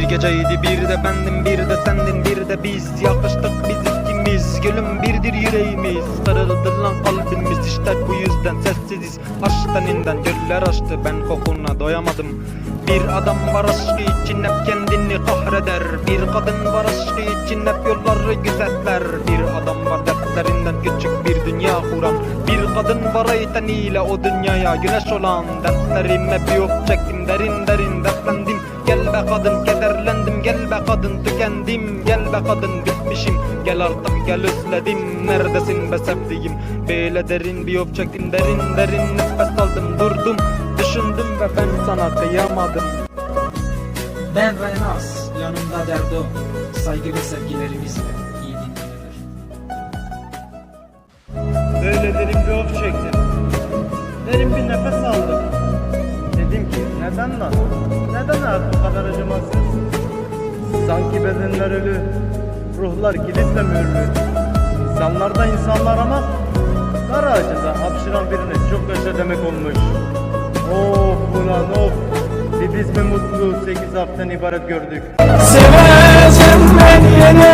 geceydi bir de bendim bir de sendin bir de biz. Yakıştık biz ikimiz gülüm birdir yüreğimiz. Kırıldı lan kalbimiz işte bu yüzden sessiziz. Aşk teninden göller açtı ben kokuna doyamadım. Bir adam var aşkı için hep kendini kahreder. Bir kadın var aşkı için hep yolları gözetler Bir adam var dertlerinden küçük bir dünya kuran. Bir kadın var teniyle o dünyaya güneş olan. Dertlerime bir yok çektim derin derin dertlendim Gel be kadın kederlendim gel be kadın tükendim Gel be kadın bitmişim gel artık gel özledim Neredesin be sevdiğim Böyle derin bir yok çektim derin derin nefes aldım durdum Düşündüm ve ben sana kıyamadım Ben ve Naz, yanımda Derdo, saygı ve sevgilerimizle iyi dinlemeler. Böyle derin bir of çektim. Derin bir nefes aldım. Neden lan? Neden hayat bu kadar acımasız? Sanki bedenler ölü, ruhlar kilitle mühürlü. İnsanlardan insanlar ama dar ağacında hapşıran birine çok yaşa demek olmuş. Of ulan of. Biz mi mutlu 8 haftadan ibaret gördük. Seveceğim ben yine